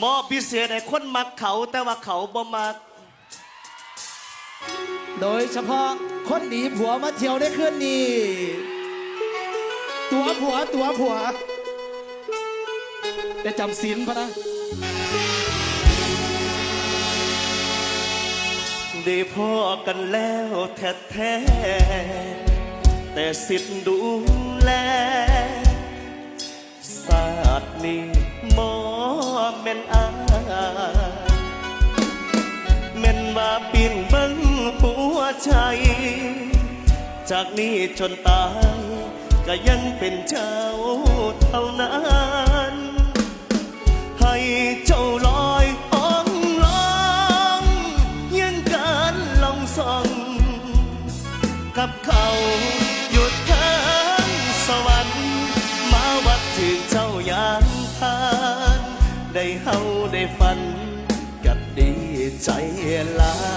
มอบพิเศษให้คนมักเขาแต่ว่าเขาบ่มัก โดยเฉพาะคนหนีผัวมาเที่ยวได้คืนนี้ตัวผัวตัวผัวได้จำศีลพะนะ ได้พ่อกันแล้วแท้ๆแต่สิทธิ์ดูแลศาสตร์นี้มอแม่นอาแม่นว่าปีนเบิ้งหัวใจ จากนี้จนตาย ก็ยังเป็นเจ้าเท่านั้น ให้เจ้าล ฝันกับดีใจลา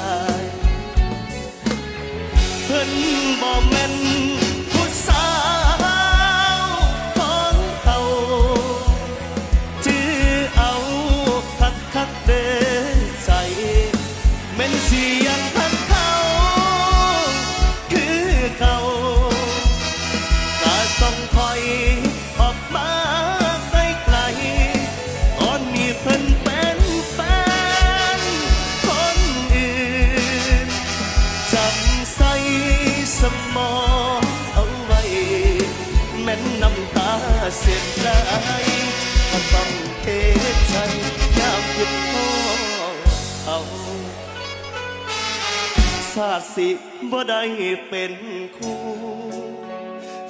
สาดสิบ่ได้เป็นคู่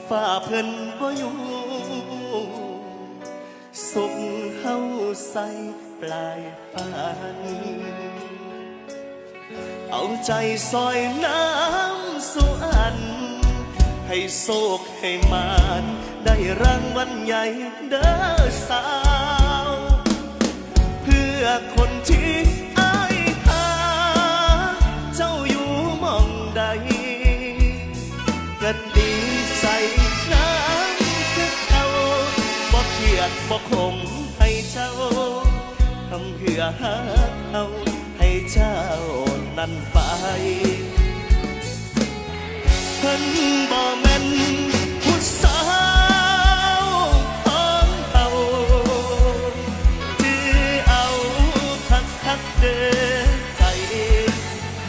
ฝ่าเพิ่นบ่อยู่สุขเฮาใส่ปลายฝันเอาใจซอยน้ำสุอัน ให้โศกให้มานได้รางวัลใหญ่เด้อสาว เพื่อคนที่ บ่เครียดบ่คงให้เจ้าทำเพื่อหาเอาให้เจ้านั้นไปเพิ่นบ่แม่นผู้สาวของเขาจื้อเอาคักคักเดินใจ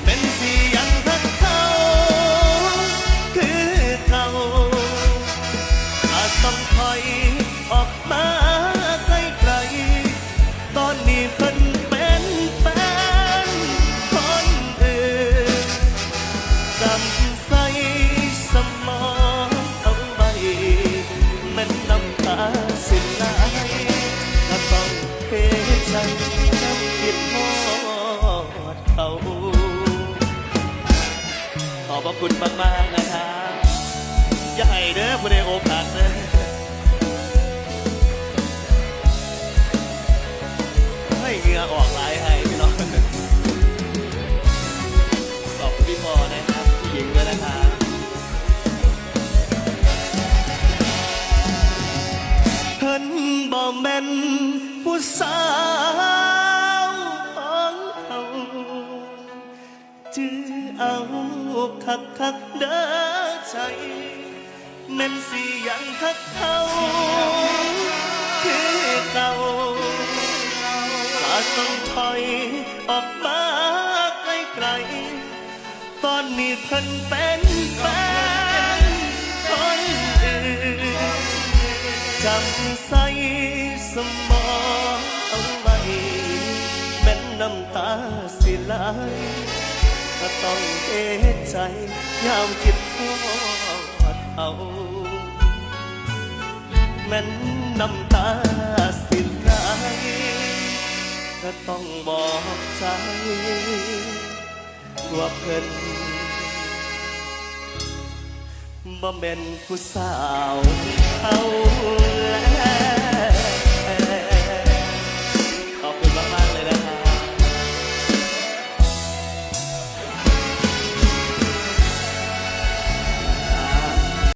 เป็นสียงทักเขาคือเขาอาจต้องถอย คุณมากๆนะครับอย่าให้เด้อผู้ใดโอกาสเด้อให้เหงื่อออกหลายให้พี่น้องขอบคุณพี่ปอนะครับพี่หญิงด้วยนะครับเพิ่นบ่แม่นผู้สาว เอาคักคักเด้อใจแม่นสิยังคักเขาคือเก่าอาจต้องถอยออกมาไกลๆตอนนี้เพิ่นเป็นแฟนคนอื่นจำใส่สมองเอาไว้แม่นน้ำตาสิไหล ก็ต้องเอะใจยามคิดทอดเอาแม่นน้ำตาสิไหลก็ต้องบอกใจว่าเพิ่นบ่แม่นผู้สาวเขาแล้ว